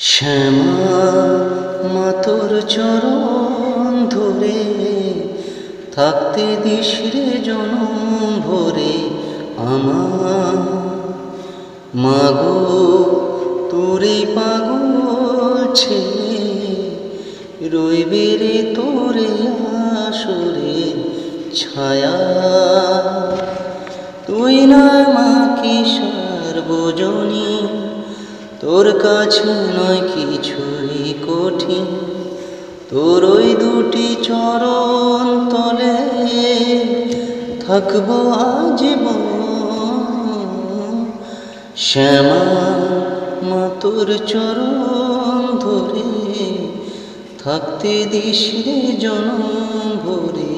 শ্যামা মাতর চরণ ধরে থাকতে দিস রে জনম ভরে আমার। মাগো, তোরে পাগল ছেলে, রইবে রে তোরে আসরে ছায়া। তোর কাছে নয় কিছুই কঠিন। তোর ওই দুটি চরণ তলে থাকব আজীবন। শ্যামা মা তোর চরণ ধরে থাকতে দিস রে জনম ভরে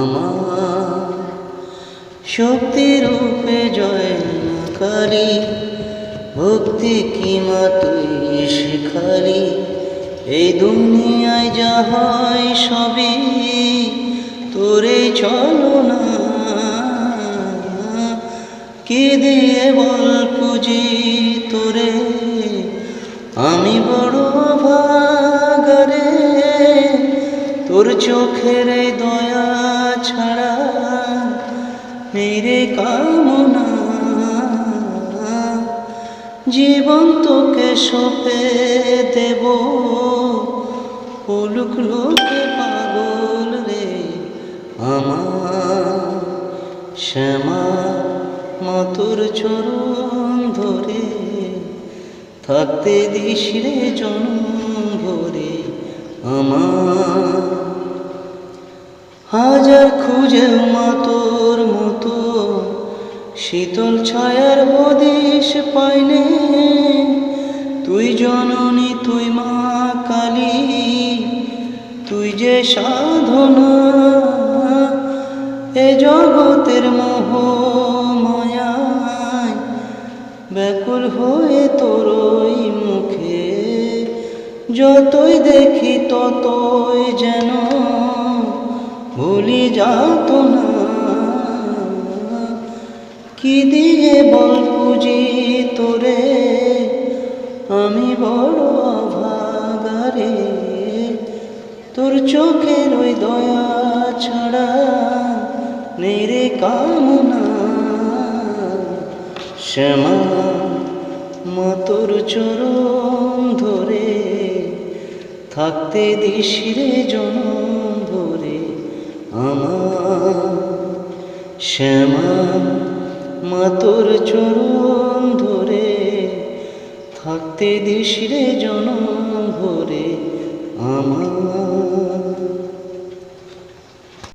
আমার। শক্তি রূপে জয় কালী ভক্তি কি মা তুই শিখালি? এই দুনিয়ায় যা হয় সবই তোরে চলো না কি দিয়ে বল পুজি তোরে? আমি বড় ভাগারে তোর চোখের দয়া ছাড়া মেরে কামনা জীবন তোকে সপে দেব। পলুক লোকে পাগল রে আমার। শ্যামা মতুর চরণ ধরে থাকতে দিস রে জনম ভরে আমার। হাজার খুঁজে মা তোর মতো শীতল ছায়ার হদিস পাইলে তুই জননী, তুই মা কালী, তুই যে সাধনা, এ জগতের মোহ মায়ায় ব্যাকুল হয়ে তোরই মুখে। যতই দেখি ততই যেন ভুলি যাত না। কি দিয়ে বল পুজি তোরে? আমি বড় ভাগারে তোর চোখের ওই দয়া ছাড়া নেই কামনা। শ্যামা, মা তোর চরণ ধরে, থাকতে দিস রে জনম ভরে আমার। শ্যামা মা তোর চরণ ধরে থাকতে দিস রে জনম ভরে আমার।